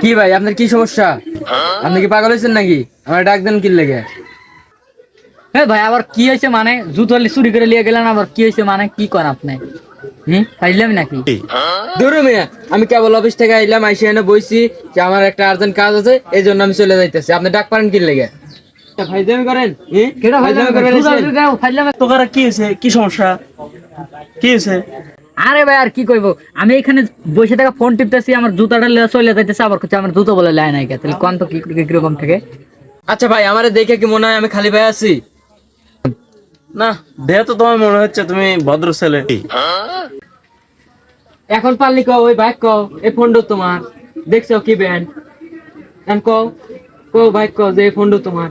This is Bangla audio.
কি ভাই আপনার কি সমস্যা? আপনি কি পাগল হয়েছেন নাকি? আমার ডাক দেন কি লেগে। হ্যাঁ ভাই আবার কি হয়েছে মানে? জুতো চুরি করে নিয়ে গেলেন আবার কি হয়েছে মানে? কি করেন আপনি? হুম? পাইলাম নাকি? দূরে মিয়া আমি কেবল অফিস থেকে আইলাম আইসে এনে বইছি যে আমার একটা আর্জেন্ট কাজ আছে এই জন্য আমি চলে যাইতেছি। আপনি ডাক পারেন কি লেগে। ফাইদামি করেন কেটা ভাই ফাইজলামি করবেন তোকার কি হয়েছে? কি সমস্যা? কি হয়েছে? আরে ভাই আর কি কইবো? আমি এখানে বসে থাকা ফোন টিপতেছি আমার জুতাটা চলে যাইতেছে আবার কিছু আমার জুতো বলে লাই নাই তাহলে কোন তো কি কি রকম থেকে? আচ্ছা ভাই আমারে দেখে কি মনে হয় আমি খালি ভাই আছি? না দেহ তো তোমার মনে হচ্ছে তুমি ভদ্র ছেলে। এখন পারলি কও ওই বাইক কও এই ফোনটা তোমার। দেখছ কি ব্যান্ড? এখন কও কও বাইক কও যে এই ফোনটা তোমার।